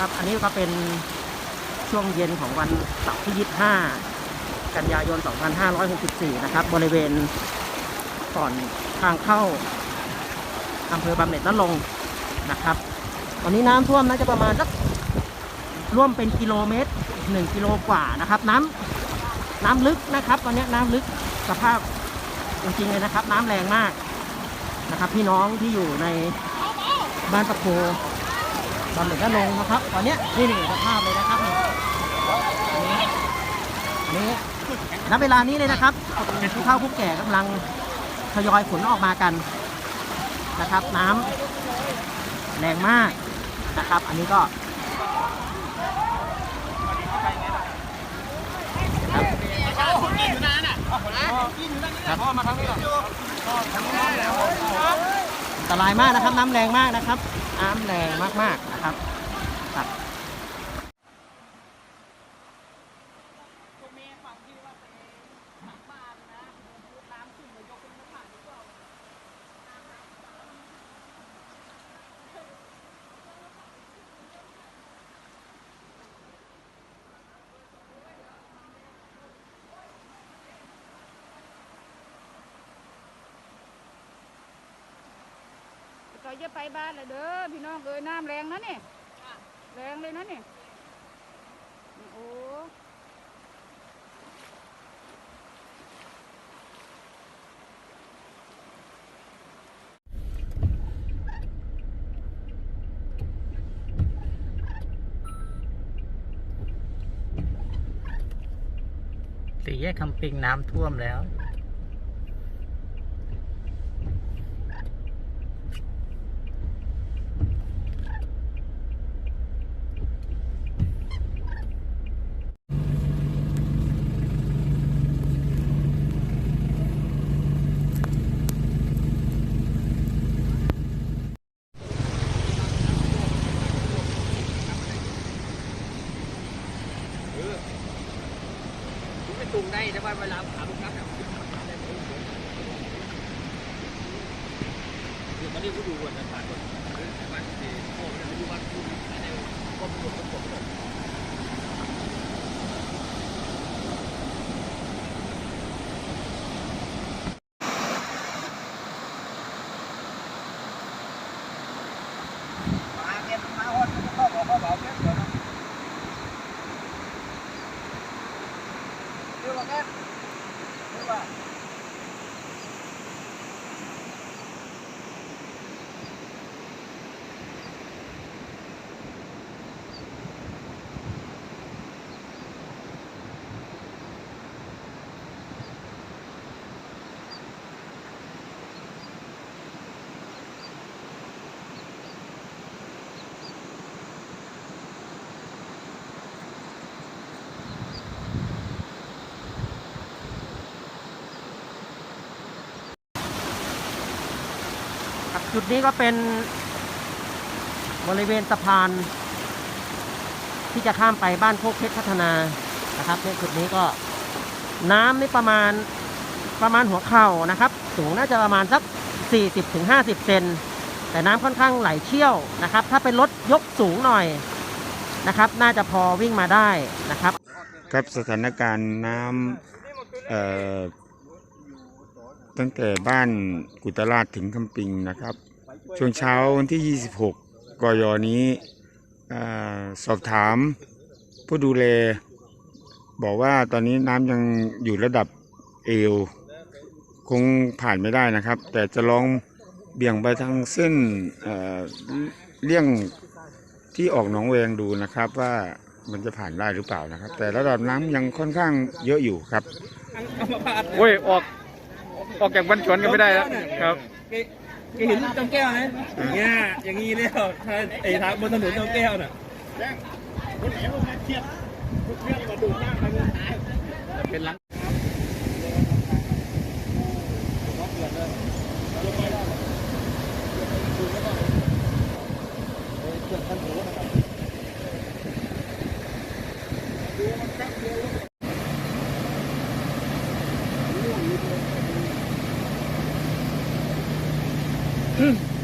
ครับ อันนี้ก็เป็นช่วงเย็นของวันเสาร์ที่ 25 กันยายน 2564 นะครับ บริเวณก่อนทางเข้าอำเภอบำเหน็จนรงค์นะครับ ตอนนี้น้ำท่วมน่าจะประมาณสักร่วมเป็นกิโลเมตร 1 กิโลกว่านะครับ น้ำน้ำลึกนะครับ ตอนนี้น้ำลึกสภาพจริงๆเลยนะครับ น้ำแรงมากนะครับ พี่น้องที่อยู่ในบ้านตะโพ บำเหน็จนรงค์นะครับตอนเนี้ยนี่นี่สภาพเลยนะครับนี่นนี้อันนี้ณเวลานี้เลยนะครับผู้เข้าผู้แก่กำลังทยอยขนออกมากันนะครับ น้ำแรงมากนะครับ อันนี้ก็อัน ตรายมากนะครับ น้ำแรงมากนะครับ น้ำแรงมากๆนะครับครับ เราจะไปบ้านเลยเด้อพี่น้องเอ้ยน้ำแรงนะนี่แรงเลยนะนี่โอ้สี่แยกคำปิงน้ำท่วมแล้ว ไม่ตุงได้แต่ว่าเวลาขาลูกนัดเดี๋ยวตอนนี้กูดูวันนั้นผ่านก่อนวันที่โอ้ยไม่รู้วันกูอะไรก็มีคนผมด ครับจุดนี้ก็เป็นบริเวณสะพาน ที่จะข้ามไปบ้านโคกเพชรพัฒนานะครับในจุดนี้ก็น้ำนี่ประมาณประมาณหัวเข่านะครับ สูงน่าจะประมาณสัก 40-50 เซนแต่น้ำค่อนข้างไหลเชี่ยวนะครับ ถ้าเป็นรถยกสูงหน่อยนะครับ น่าจะพอวิ่งมาได้นะครับ ครับสถานการณ์น้ำเอ่อ ตั้งแต่บ้านกุตราชถึงคำปิงนะครับ ช่วงเช้าวันที่ 26 กยนี้อสอบถามผู้ดูแล บอกว่าตอนนี้น้ำยังอยู่ระดับเอว คงผ่านไม่ได้นะครับ แต่จะลองเบี่ยงไปทางเส้นเเลี่ยงที่ออกหนองแวงดูนะครับว่ามันจะผ่านได้หรือเปล่านะครับ แต่ระดับน้ำยังค่อนข้างเยอะอยู่ครับโอ้ยออก ออกจากบ้านชวนกันไม่ได้แล้วครับแกเห็นจอมแก้วไหมอย่างเงี้ยอย่างงี้เลยถ้าไอ้ทางบนถนนจอมแก้วน่ะเป็นหลัง Hmm.